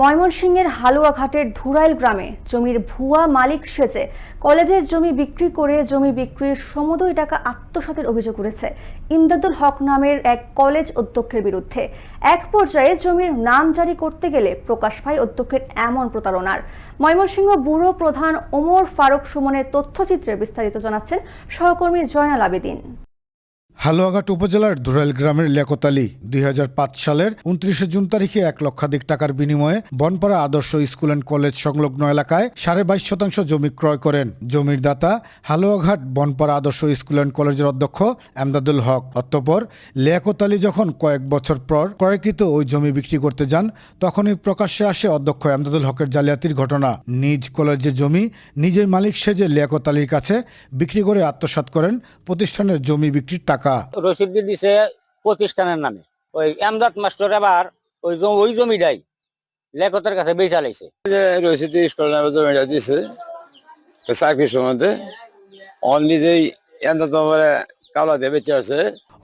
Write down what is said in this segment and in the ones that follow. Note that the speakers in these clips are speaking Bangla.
ময়মনসিংহের হালুয়াঘাটের ধুরাইল গ্রামে জমির ভুয়া মালিক সেজে কলেজের জমি বিক্রি করে জমি বিক্রির সমুদয় টাকা আত্মসাতের অভিযোগ উঠেছে। ইমদাদুল হক নামের এক কলেজ অধ্যক্ষের বিরুদ্ধে। এক পর্যায়ে জমির নাম জারি করতে গেলে প্রকাশ পায় অধ্যক্ষের এমন প্রতারণার। ময়মনসিংহ ব্যুরো প্রধান ওমর ফারুক সুমনের তথ্যচিত্রে বিস্তারিত জানাচ্ছেন সহকর্মী জয়নাল আবেদিন। হালুয়াঘাট উপজেলার ধুরাইল গ্রামের লিয়াকত আলী দুই সালের উনত্রিশে জুন তারিখে এক লক্ষাধিক টাকার বিনিময়ে বনপাড়া আদর্শ স্কুল অ্যান্ড কলেজ সংলগ্ন এলাকায় সাড়ে বাইশ শতাংশ জমি ক্রয় করেন। জমির দাতা হালুয়াঘাট বনপাড়া আদর্শ স্কুল অ্যান্ড কলেজের অধ্যক্ষ এমদাদুল হক। অতঃপর লিয়াকত আলী যখন কয়েক বছর পর ক্রয়কৃত ওই জমি বিক্রি করতে যান, তখনই প্রকাশ্যে আসে অধ্যক্ষ এমদাদুল হকের জালিয়াতির ঘটনা। নিজ কলেজের জমি নিজের মালিক সেজে লিয়াকত আলীর কাছে বিক্রি করে আত্মসাৎ করেন। প্রতিষ্ঠানের জমি বিক্রির টাকা রসিদ দিয়ে দিছে প্রতিষ্ঠানের নামে। ওই এমদাদ মাস্টার আবার ওই জম- ওই জমিটাই লেখকের কাছে বেচা লাইছে। যে রসিদ স্কুল নামে জমিটা দিছে চাকরির সম্বন্ধে। অন নিজেই এমদাদ কালা দিয়ে বেঁচে আছে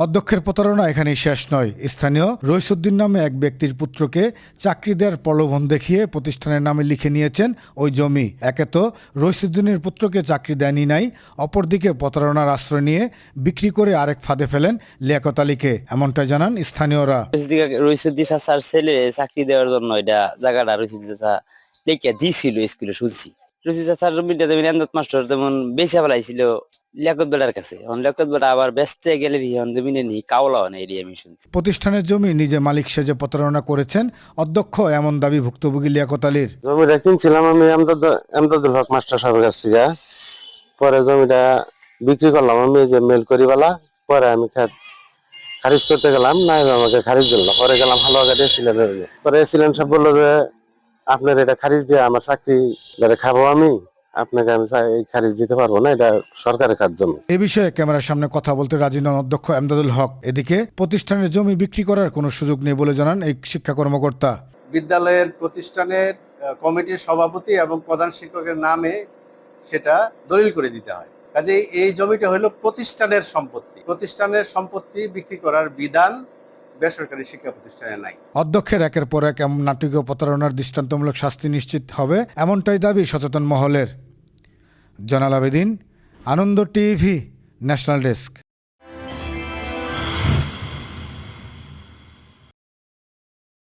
অধ্যক্ষের প্রতারণা এখানেই শেষ নয়। স্থানীয় রইসুদ্দিন নামে এক ব্যক্তির পুত্রকে চাকরি দেওয়ার প্রলোভন দেখিয়ে প্রতিষ্ঠানের নামে লিখে নিয়েছেন ওই জমি। একে তো রইসুদ্দিনের পুত্রকে চাকরি দেয়নি নাই, অপরদিকে প্রতারণার আশ্রয় নিয়ে বিক্রি করে আরেক ফাঁদে ফেলেন লিয়াকত আলীকে, এমনটাই জানান স্থানীয়রা। রইসুদ্দি চাচার ছেলে চাকরি দেওয়ার জন্য এটা জায়গাটা রইসুদ্দি চাচা লেখিয়া দিছিল স্কুলে শুনছি। রইসুদ্দি চাচার জমিটা এমদাদ মাস্টার যেমন বেচা ফেলাইছিল লিয়াকত বেড়ার কাছে। বেড়া আবার বেচতে গেলে এখন জমিনে নি কাওলা হয় এরিয়া আমি শুনছি। প্রতিষ্ঠানের জমি নিজে মালিক সেজে প্রতারণা করেছেন অধ্যক্ষ এমন দাবি ভুক্তভোগী লিয়াকত আলীর জমিটা কিনছিলাম আমি আমদাদ আমদাদুল হক মাস্টার সাহেবের কাছ থেকে। পরে জমিটা বিক্রি করলাম আমি এই যে মেল করিবালা পরে আমি খা- খারিজ করতে গেলাম না আমাকে খারিজ দিল পরে গেলাম হালুয়াঘাটে এসিলেন পরে এসিলেন সাহেব বলল যে আপনার এটা খারিজ দিয়ে আমার চাকরি খাব আমি। আপনাকে আমি এই খারিজ দিতে পারব না এটা সরকারের কাজ জমি। এ বিষয়ে ক্যামেরার সামনে কথা বলতে রাজি নন অধ্যক্ষ এমদাদুল হক। এদিকে প্রতিষ্ঠানের জমি বিক্রি করার কোনো সুযোগ নেই বলে জানান এই শিক্ষা কর্মকর্তা। বিদ্যালয়ের প্রতিষ্ঠানের কমিটির সভাপতি এবং প্রধান শিক্ষকের নামে সেটা দলিল করে দিতে হয়। কাজে এই জমিটা হলো প্রতিষ্ঠানের সম্পত্তি। প্রতিষ্ঠানের সম্পত্তি বিক্রি করার বিধান বেসরকারি শিক্ষা প্রতিষ্ঠানে নাই। অধ্যক্ষের একের পর এক এমন নাটকীয় প্রতারণার দৃষ্টান্তমূলক শাস্তি নিশ্চিত হবে এমনটাই দাবি সচেতন মহলের। Jonal Abedin Ananda TV national desk.